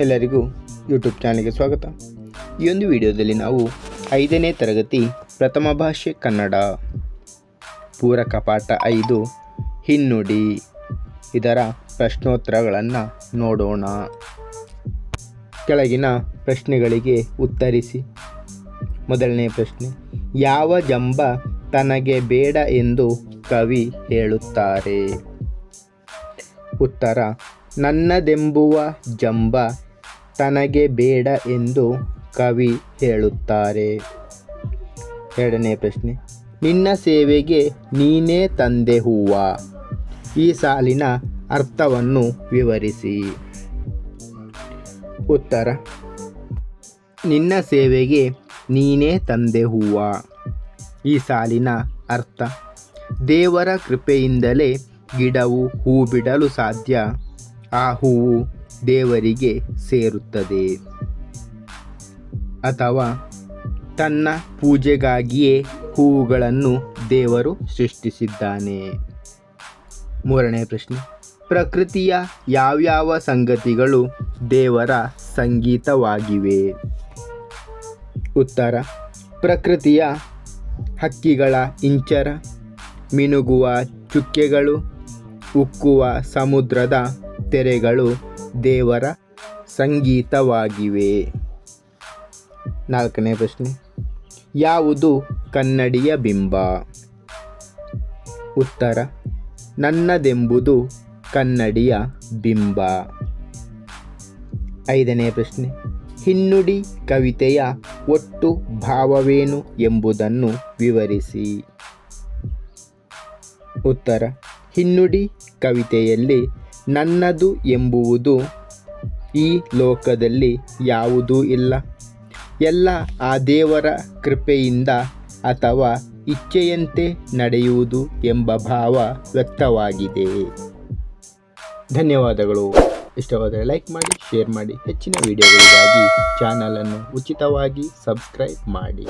ಎಲ್ಲರಿಗೂ ಯೂಟ್ಯೂಬ್ ಚಾನಲ್ಗೆ ಸ್ವಾಗತ. ಈ ಒಂದು ವಿಡಿಯೋದಲ್ಲಿ ನಾವು ಐದನೇ ತರಗತಿ ಪ್ರಥಮ ಭಾಷೆ ಕನ್ನಡ ಪೂರಕ ಪಾಠ ಐದು ಹಿನ್ನುಡಿ. ಇದರ ಪ್ರಶ್ನೋತ್ತರಗಳನ್ನು ನೋಡೋಣ. ಕೆಳಗಿನ ಪ್ರಶ್ನೆಗಳಿಗೆ ಉತ್ತರಿಸಿ. ಮೊದಲನೇ ಪ್ರಶ್ನೆ, ಯಾವ ಜಂಬ ತನಗೆ ಬೇಡ ಎಂದು ಕವಿ ಹೇಳುತ್ತಾರೆ? ಉತ್ತರ, ನನ್ನದೆಂಬುವ ಜಂಬ ತನಗೆ ಬೇಡ ಎಂದು ಕವಿ ಹೇಳುತ್ತಾರೆ. ಎರಡನೇ ಪ್ರಶ್ನೆ. ನಿನ್ನ ಸೇವೆಗೆ ನೀನೇ ತಂದೆ ಹೂವ. ಈ ಸಾಲಿನ ಅರ್ಥವನ್ನು ವಿವರಿಸಿ. ಉತ್ತರ. ನಿನ್ನ ಸೇವೆಗೆ ನೀನೇ ತಂದೆ ಹೂವ. ಈ ಸಾಲಿನ ಅರ್ಥ. ದೇವರ ಕೃಪೆಯಿಂದಲೇ ಗಿಡವು ಹೂ ಬಿಡಲು ಸಾಧ್ಯ. ಆ ಹೂವು ದೇವರಿಗೆ ಸೇರುತ್ತದೆ. ಅಥವಾ ತನ್ನ ಪೂಜೆಗಾಗಿಯೇ ಹೂವುಗಳನ್ನು ದೇವರು ಸೃಷ್ಟಿಸಿದ್ದಾನೆ. ಮೂರನೇ ಪ್ರಶ್ನೆ. ಪ್ರಕೃತಿಯ ಯಾವ್ಯಾವ ಸಂಗತಿಗಳು ದೇವರ ಸಂಗೀತವಾಗಿವೆ? ಉತ್ತರ. ಪ್ರಕೃತಿಯ ಹಕ್ಕಿಗಳ ಇಂಚರ, ಮಿನುಗುವ ಚುಕ್ಕೆಗಳು, ಉಕ್ಕುವ ಸಮುದ್ರದ ತೆರೆಗಳು ದೇವರ ಸಂಗೀತವಾಗಿವೆ. ನಾಲ್ಕನೇ ಪ್ರಶ್ನೆ. ಯಾವುದು ಕನ್ನಡಿಯ ಬಿಂಬ? ಉತ್ತರ, ನನ್ನದೆಂಬುದು ಕನ್ನಡಿಯ ಬಿಂಬ. ಐದನೇ ಪ್ರಶ್ನೆ. ಹಿನ್ನುಡಿ ಕವಿತೆಯ ಒಟ್ಟು ಭಾವವೇನು ಎಂಬುದನ್ನು ವಿವರಿಸಿ. ಉತ್ತರ, ಹಿನ್ನುಡಿ ಕವಿತೆಯಲ್ಲಿ ನನ್ನದು ಎಂಬುವುದು ಈ ಲೋಕದಲ್ಲಿ ಯಾವುದೂ ಇಲ್ಲ. ಎಲ್ಲ ಆ ದೇವರ ಕೃಪೆಯಿಂದ ಅಥವಾ ಇಚ್ಛೆಯಂತೆ ನಡೆಯುವುದು ಎಂಬ ಭಾವ ವ್ಯಕ್ತವಾಗಿದೆ. ಧನ್ಯವಾದಗಳು. ಇಷ್ಟವಾದರೆ ಲೈಕ್ ಮಾಡಿ, ಶೇರ್ ಮಾಡಿ. ಹೆಚ್ಚಿನ ವಿಡಿಯೋಗಳಿಗಾಗಿ ಚಾನಲನ್ನು ಉಚಿತವಾಗಿ ಸಬ್ಸ್ಕ್ರೈಬ್ ಮಾಡಿ.